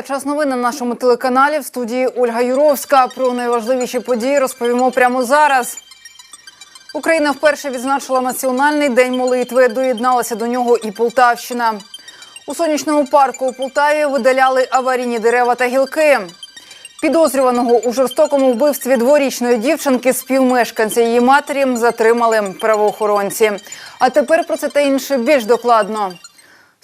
Час новин на нашому телеканалі в студії Ольга Юровська. Про найважливіші події розповімо прямо зараз. Україна вперше відзначила національний день молитви. Доєдналася до нього і Полтавщина. У сонячному парку у Полтаві видаляли аварійні дерева та гілки. Підозрюваного у жорстокому вбивстві дворічної дівчинки співмешканця її матері затримали правоохоронці. А тепер про це та інше більш докладно.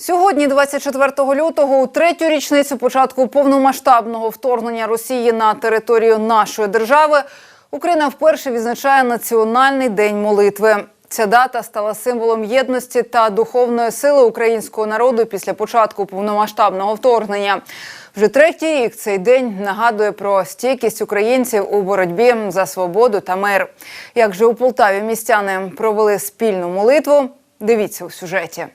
Сьогодні, 24 лютого, у третю річницю початку повномасштабного вторгнення Росії на територію нашої держави, Україна вперше відзначає Національний день молитви. Ця дата стала символом єдності та духовної сили українського народу після початку повномасштабного вторгнення. Вже третій рік цей день нагадує про стійкість українців у боротьбі за свободу та мир. Як же у Полтаві містяни провели спільну молитву? Дивіться у сюжеті.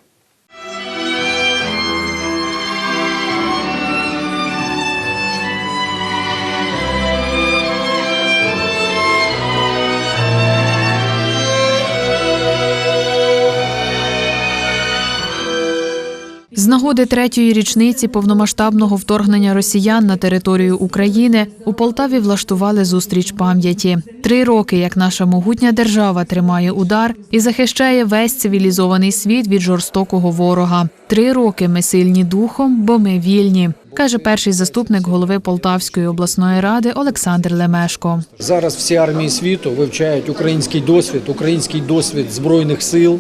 З нагоди третьої річниці повномасштабного вторгнення росіян на територію України у Полтаві влаштували зустріч пам'яті. Три роки, як наша могутня держава тримає удар і захищає весь цивілізований світ від жорстокого ворога. Три роки ми сильні духом, бо ми вільні, каже перший заступник голови Полтавської обласної ради Олександр Лемешко. Зараз всі армії світу вивчають український досвід, український досвід збройних сил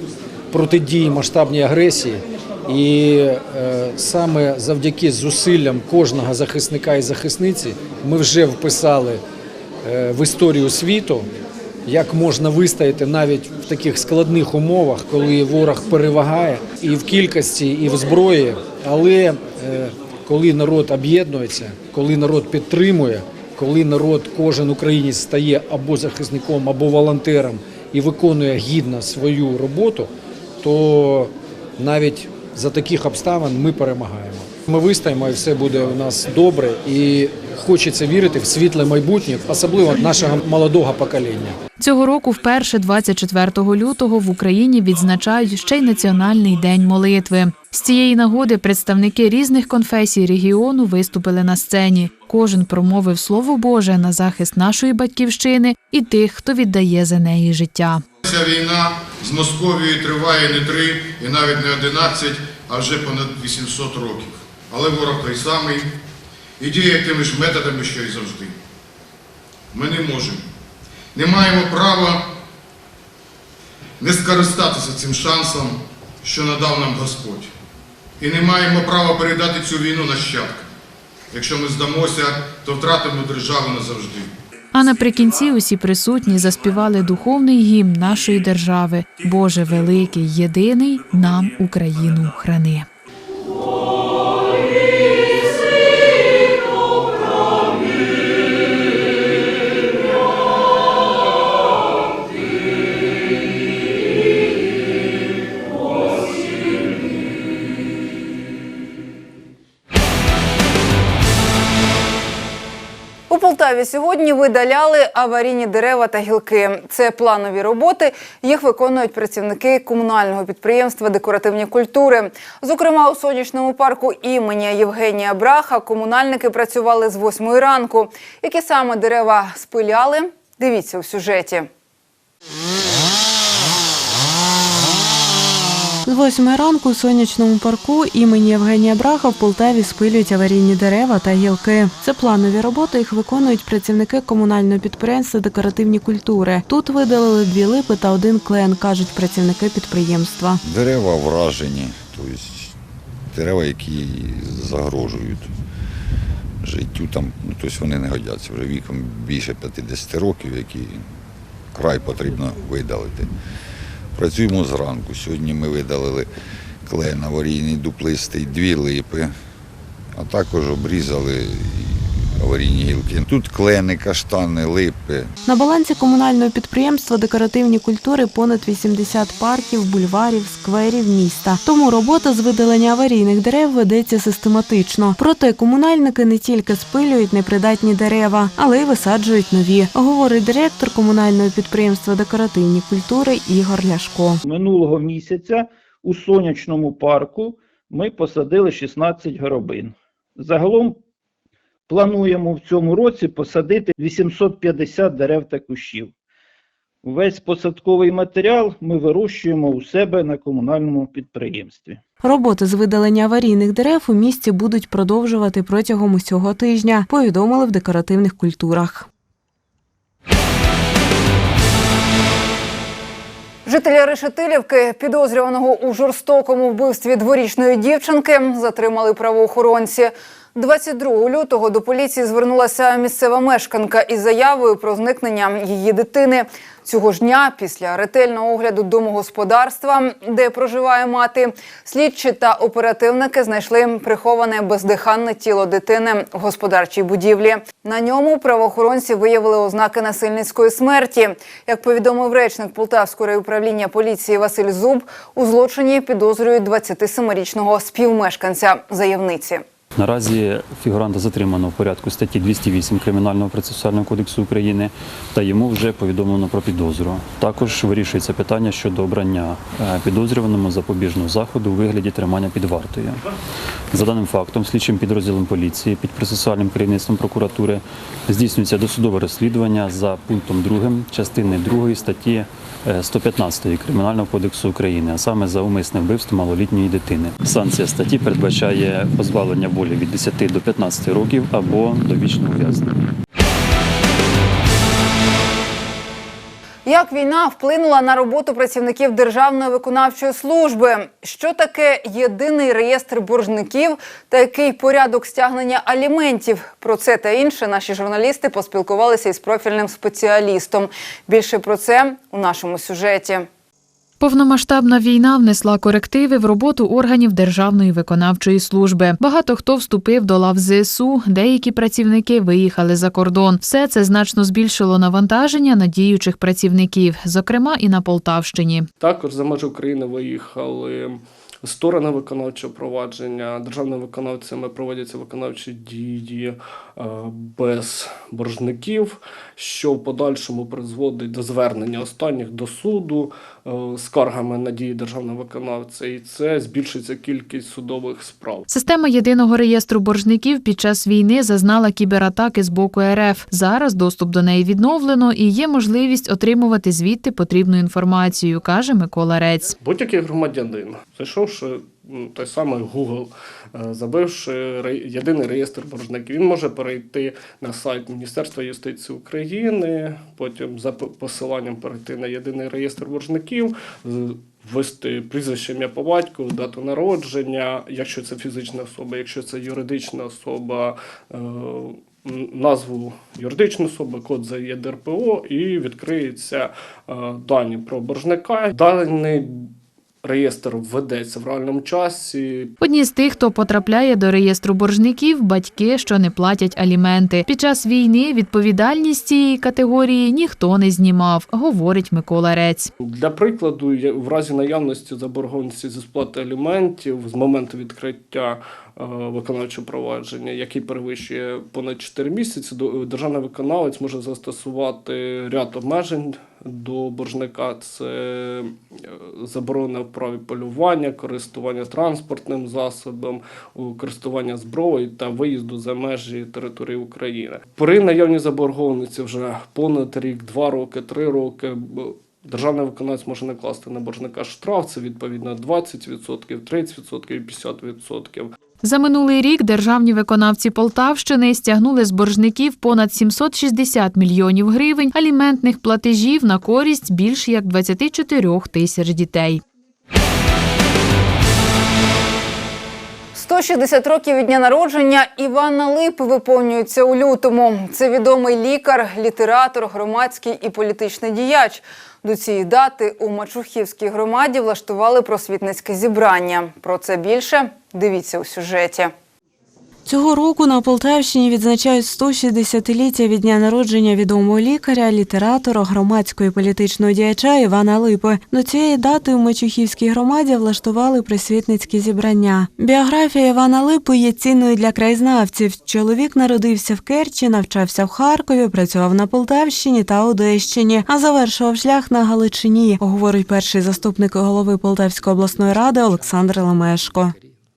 протидії масштабній агресії. І е, саме завдяки зусиллям кожного захисника і захисниці ми вже вписали е, в історію світу, як можна вистояти навіть в таких складних умовах, коли ворог перевагає і в кількості, і в зброї. Але е, коли народ об'єднується, коли народ підтримує, коли народ, кожен українець стає або захисником, або волонтером і виконує гідно свою роботу, то навіть за таких обставин ми перемагаємо. Ми вистоїмо і все буде у нас добре. І хочеться вірити в світле майбутнє, особливо нашого молодого покоління. Цього року, вперше, 24 лютого, в Україні відзначають ще й Національний день молитви. З цієї нагоди представники різних конфесій регіону виступили на сцені. Кожен промовив слово Боже на захист нашої батьківщини і тих, хто віддає за неї життя. Ця війна з Московією триває не три і навіть не 11, а вже понад 800 років. Але ворог той самий і діє тими ж методами, що й завжди. Ми не можемо, не маємо права не скористатися цим шансом, що надав нам Господь. І не маємо права передати цю війну нащадкам. Якщо ми здамося, то втратимо державу назавжди. А наприкінці усі присутні заспівали духовний гімн нашої держави Боже великий, єдиний нам Україну храни. Полтаві сьогодні видаляли аварійні дерева та гілки. Це планові роботи. Їх виконують працівники комунального підприємства Декоративні культури. Зокрема, у сонячному парку імені Євгенія Браха комунальники працювали з восьмої ранку. Які саме дерева спиляли? Дивіться у сюжеті. З восьми ранку у сонячному парку імені Євгенія Браха в Полтаві спилюють аварійні дерева та гілки. Це планові роботи. Їх виконують працівники комунального підприємства Декоративні культури. Тут видалили дві липи та один клен, кажуть працівники підприємства. Дерева вражені, тобто дерева, які загрожують життю там, ну, тобто вони не годяться вже віком більше 50 років, які край потрібно видалити. Працюємо зранку. Сьогодні ми видалили клен аварійний дуплистий, дві липи, а також обрізали аварійні гілки. Тут клени, каштани, липи. На балансі комунального підприємства Декоративні культури понад 80 парків, бульварів, скверів міста. Тому робота з видалення аварійних дерев ведеться систематично. Проте комунальники не тільки спилюють непридатні дерева, але й висаджують нові, говорить директор комунального підприємства Декоративні культури Ігор Ляшко. минулого місяця у сонячному парку ми посадили 16 горобин. Загалом плануємо в цьому році посадити 850 дерев та кущів. Весь посадковий матеріал ми вирощуємо у себе на комунальному підприємстві. Роботи з видалення аварійних дерев у місті будуть продовжувати протягом усього тижня, повідомили в декоративних культурах. Жителя Решетилівки, підозрюваного у жорстокому вбивстві дворічної дівчинки, затримали правоохоронці. 22 лютого до поліції звернулася місцева мешканка із заявою про зникнення її дитини. Цього ж дня, після ретельного огляду домогосподарства, де проживає мати, слідчі та оперативники знайшли приховане бездиханне тіло дитини в господарчій будівлі. На ньому правоохоронці виявили ознаки насильницької смерті. Як повідомив речник Полтавського райуправління поліції Василь Зуб, у злочині підозрюють 27-річного співмешканця заявниці. Наразі фігуранта затримано в порядку статті 208 Кримінального процесуального кодексу України та йому вже повідомлено про підозру. Також вирішується питання щодо обрання е, підозрюваному запобіжного заходу у вигляді тримання під вартою. За даним фактом, слідчим підрозділом поліції під процесуальним керівництвом прокуратури здійснюється досудове розслідування за пунктом 2 частини 2 статті 115 Кримінального кодексу України, а саме за умисне вбивство малолітньої дитини. Санкція статті передбачає позбавлення волі від 10 до 15 років або довічне ув'язнення. Як війна вплинула на роботу працівників Державної виконавчої служби? Що таке єдиний реєстр боржників та який порядок стягнення аліментів? Про це та інше наші журналісти поспілкувалися із профільним спеціалістом. Більше про це у нашому сюжеті. Повномасштабна війна внесла корективи в роботу органів Державної виконавчої служби. Багато хто вступив до лав ЗСУ, деякі працівники виїхали за кордон. Все це значно збільшило навантаження на діючих працівників, зокрема і на Полтавщині. Також за межі України виїхали сторони виконавчого провадження. Державними виконавцями проводяться виконавчі дії без боржників, що в подальшому призводить до звернення останніх до суду е, скаргами на дії державного виконавця, і це збільшиться кількість судових справ. Система єдиного реєстру боржників під час війни зазнала кібератаки з боку РФ. Зараз доступ до неї відновлено і є можливість отримувати звідти потрібну інформацію, каже Микола Рець. Будь-який громадянин, зайшовши той самий Google, е, забивши єдиний реєстр боржників, він може перейти на сайт Міністерства юстиції України, потім за посиланням перейти на єдиний реєстр боржників. Ввести прізвище ім'я по батьку, дату народження, якщо це фізична особа, якщо це юридична особа, е, назву юридичної особи, код за ЄДРПО, і відкриються е, дані про боржника. Даний реєстр введеться в реальному часі. Одні з тих, хто потрапляє до реєстру боржників, батьки, що не платять аліменти. Під час війни відповідальність цієї категорії ніхто не знімав, говорить Микола Рець. Для прикладу, в разі наявності заборгованості зі сплати аліментів з моменту відкриття виконавчого провадження, який перевищує понад 4 місяці, державний виконавець може застосувати ряд обмежень до боржника. Це е, заборона в праві полювання, користування транспортним засобом, користування зброєю та виїзду за межі території України. При наявній заборгованості вже понад рік, два роки, три роки. Державний виконавець може накласти на боржника штраф, це відповідно 20%, 30% і 50%. За минулий рік державні виконавці Полтавщини стягнули з боржників понад 760 мільйонів гривень аліментних платежів на користь більш як 24 тисяч дітей. 160 років від дня народження Івана Липи виповнюється у лютому. Це відомий лікар, літератор, громадський і політичний діяч. До цієї дати у Мачухівській громаді влаштували просвітницьке зібрання. Про це більше дивіться у сюжеті. Цього року на Полтавщині відзначають 160-ліття від дня народження відомого лікаря, літератора, громадського і політичного діяча Івана Липи. До цієї дати у Мачухівській громаді влаштували присвітницькі зібрання. Біографія Івана Липи є цінною для краєзнавців. Чоловік народився в Керчі, навчався в Харкові, працював на Полтавщині та Одещині, а завершував шлях на Галичині, говорить перший заступник голови Полтавської обласної ради Олександр Лемешко.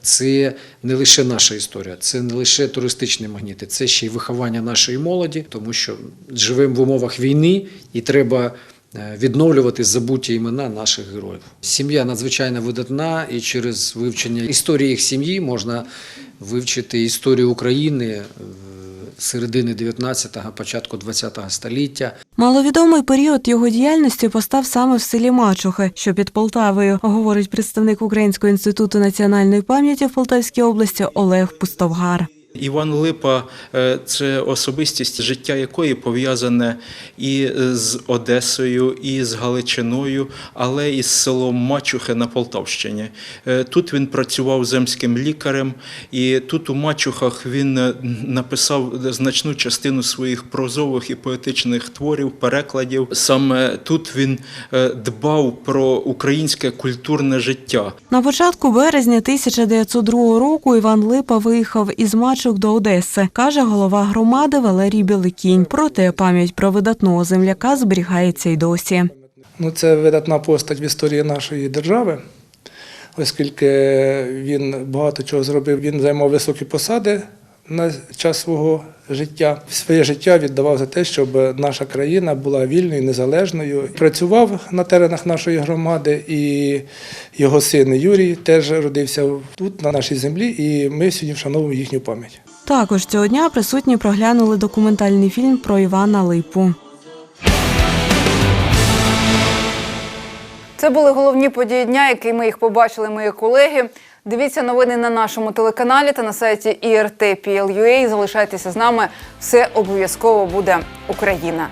Це не лише наша історія, це не лише туристичні магніти, це ще й виховання нашої молоді, тому що живемо в умовах війни і треба е, відновлювати забуті імена наших героїв. Сім'я надзвичайно видатна, і через вивчення історії їх сім'ї можна вивчити історію України е, середини 19-го, початку 20-го століття. Маловідомий період його діяльності постав саме в селі Мачухи, що під Полтавою, говорить представник Українського інституту національної пам'яті в Полтавській області Олег Пустовгар. Іван Липа е, це особистість, життя якої пов'язане і з Одесою, і з Галичиною, але і з селом Мачухи на Полтавщині. Е, Тут він працював земським лікарем, і тут у Мачухах він е, написав значну частину своїх прозових і поетичних творів, перекладів. Саме тут він е, дбав про українське культурне життя. На початку березня 1902 року Іван Липа виїхав із Мачук до Одеси, каже голова громади Валерій Біликінь. Проте пам'ять про видатного земляка зберігається й досі. Ну, це видатна постать в історії нашої держави, оскільки він багато чого зробив. Він займав високі посади на час свого життя. Своє життя віддавав за те, щоб наша країна була вільною, незалежною. Працював на теренах нашої громади, і його син Юрій теж родився тут, на нашій землі, і ми сьогодні вшановуємо їхню пам'ять. Також цього дня присутні проглянули документальний фільм про Івана Липу. Це були головні події дня, які ми їх побачили, мої колеги. Дивіться новини на нашому телеканалі та на сайті IRT.PL.UA. Залишайтеся з нами. Все обов'язково буде Україна.